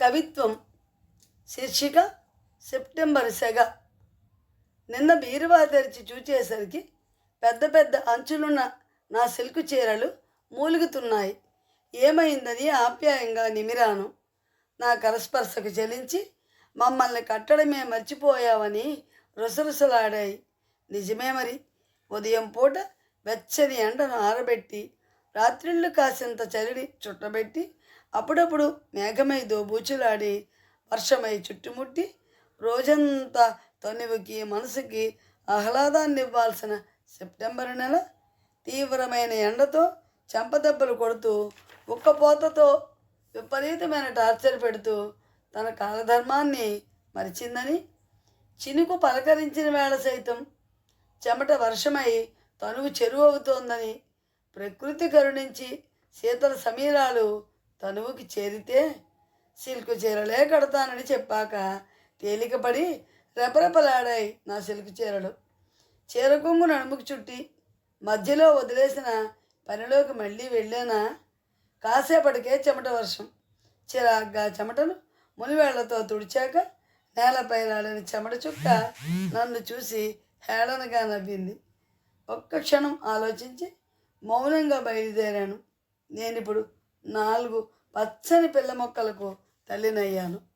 కవిత్వం శీర్షిక సెప్టెంబర్ సెగ. నిన్న బీరువా తెరిచి చూచేసరికి పెద్ద పెద్ద అంచులున్న నా సిల్కు చీరలు మూలుగుతున్నాయి. ఏమైందని ఆప్యాయంగా నిమిరాను. నా కరస్పర్శకు చెలించి మమ్మల్ని కట్టడమే మర్చిపోయావని రుసరుసలాడాయి. నిజమే మరి. ఉదయం పూట వెచ్చని ఎండను ఆరబెట్టి రాత్రిళ్ళు కాసింత చలిని చుట్టబెట్టి అప్పుడప్పుడు మేఘమై దోబూచులాడి వర్షమై చుట్టుముట్టి రోజంతా తనువుకి మనసుకి ఆహ్లాదాన్ని ఇవ్వాల్సిన సెప్టెంబర్ నెల తీవ్రమైన ఎండతో చెంపదెబ్బలు కొడుతూ ఉక్కపోతతో విపరీతమైన టార్చర్ పెడుతూ తన కాలధర్మాన్ని మరిచిందని చినుకు పలకరించిన వేళ సైతం చెమట వర్షమై తనువు చెరువు అవుతోందని ప్రకృతి కరుణించి శీతల సమీరాలు తనువుకి చేరితే సిల్కు చీరలే కడతానని చెప్పాక తేలికపడి రెపరెపలాడాయి నా సిల్కు చీరలు. చీర కొంగు నడుముకు చుట్టి మధ్యలో వదిలేసిన పనిలోకి మళ్ళీ వెళ్ళానా? కాసేపటికే చెమట వర్షం. చిరాగ్గా చెమటను మునివేళ్ళతో తుడిచాక నేలపై రాలిన చెమట చుక్క నన్ను చూసి హేళనగా నవ్వింది. ఒక్క క్షణం ఆలోచించి మౌనంగా బయలుదేరాను. నేనిప్పుడు నాలుగు పచ్చని పిల్ల మొక్కలకు తల్లినయ్యాను.